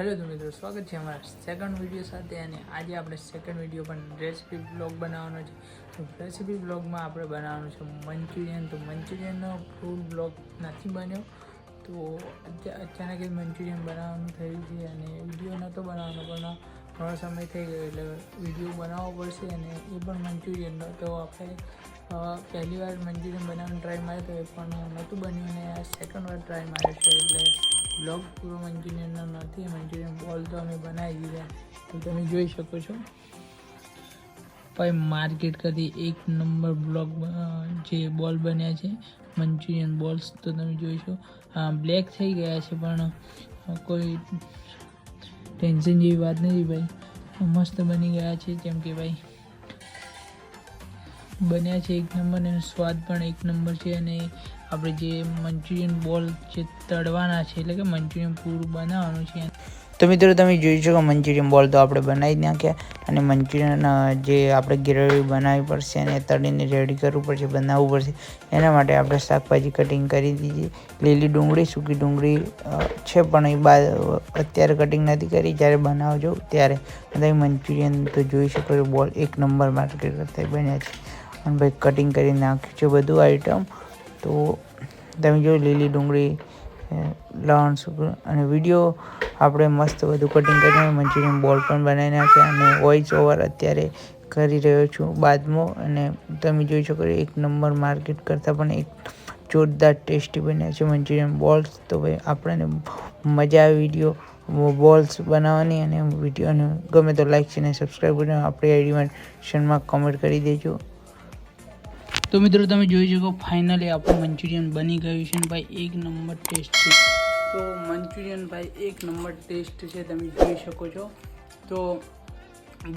Hello તો મિત્રો, સ્વાગત છે અમારા સેકન્ડ વીડિયો સાથે અને આજે આપણે સેકન્ડ વીડિયો પણ રેસીપી બ્લોગ બનાવવાનો છે. રેસીપી બ્લોગમાં આપણે બનાવવાનું છે મંચુરિયન. તો મંચુરિયનનો ફૂડ બ્લોગ નથી બન્યો. તો અચાનક જ મંચુરિયન બનાવવાનું થયું છે અને વીડિયો નહોતો બનાવવાનો, પણ ઘણો સમય થઈ ગયો એટલે વીડિયો બનાવવો પડશે અને એ પણ મંચુરિયનનો તો આપણે પહેલી વાર મંચુરિયન બનાવવાનો ટ્રાય માર્યો તો એ પણ નહોતું બન્યું અને સેકન્ડ વાર ટ્રાય માર્યો છે એટલે બ્લોગ પૂરો મંચુરિયનનો નથી, મંચુરિયન બોલ તો અમે બનાવી દીધા. તો તમે જોઈ શકો છો. ભાઈ, માર્કેટ કરતી એક નંબર બ્લોક જે બોલ બન્યા છે, મંચુરિયન બોલ્સ, તો તમે જોઈશો બ્લેક થઈ ગયા છે, પણ કોઈ ટેન્શન જેવી વાત નથી, ભાઈ. મસ્ત બની ગયા છે જેમ કે, ભાઈ બન્યા છે, એક નંબર અને સ્વાદ પણ એક નંબર છે અને આપણે જે મંચુરિયન બોલ જે તળવાના છે, એટલે કે મંચુરિયન પૂરું બનાવવાનું છે. તો મિત્રો તમે જોઈ શકો મંચુરિયન બોલ તો આપણે બનાવી નાખ્યા અને મંચુરિયન જે આપણે ગ્રેવી બનાવવી પડશે અને તળીને રેડી કરવું પડશે, બનાવવું પડશે, એના માટે આપણે શાકભાજી કટિંગ કરી દીધી. લીલી ડુંગળી, સૂકી ડુંગળી છે, પણ એ બાદ અત્યારે કટિંગ નથી કરી, જ્યારે બનાવજો ત્યારે. તમે મંચુરિયન તો જોઈ શકો છો, બોલ એક નંબર માર્કેટ કરતા બન્યા છે. અને ભાઈ કટિંગ કરી નાખ્યું છે બધું આઈટમ તો તમે જો લીલી ડુંગળી લણ અને વીડિયો આપણે મસ્ત બધું કટિંગ કરીને મંચુરિયન બોલ પણ બનાવી નાખ્યા અને વોઇસ ઓવર અત્યારે કરી રહ્યો છું બાદમાં. અને તમે જોઈ શકો એક નંબર માર્કેટ કરતાં પણ એક જોરદાર ટેસ્ટી બન્યા છે મંચુરિયન બોલ્સ. તો ભાઈ આપણને મજા આવે વીડિયો બોલ્સ બનાવવાની અને વિડીયોને ગમે તો લાઈક છે અને સબસ્ક્રાઈબ કરીને આપણી આઈડીમાં શનમાં કમેન્ટ કરી દેજો. તો મિત્રો, તમે જોઈ શકો ફાઇનલી આપણું મંચુરિયન બની ગયું છે ભાઈ, એક નંબર ટેસ્ટ છે. તો મંચુરિયન ભાઈ, એક નંબર ટેસ્ટ છે, તમે જોઈ શકો છો. તો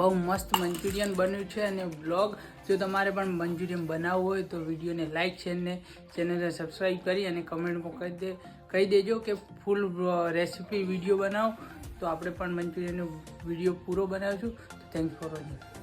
બહુ મસ્ત મંચુરિયન બન્યું છે અને બ્લોગ જો તમારે પણ મંચુરિયન બનાવવું હોય તો વિડીયોને લાઇક છે ને ચેનલને સબસ્ક્રાઈબ કરી અને કમેન્ટમાં કહી દે, કહી દેજો કે ફૂલ રેસીપી વીડિયો બનાવો. તો આપણે પણ મંચુરિયનનો વીડિયો પૂરો બનાવીશું. તો થેન્ક્સ ફોર વોચિંગ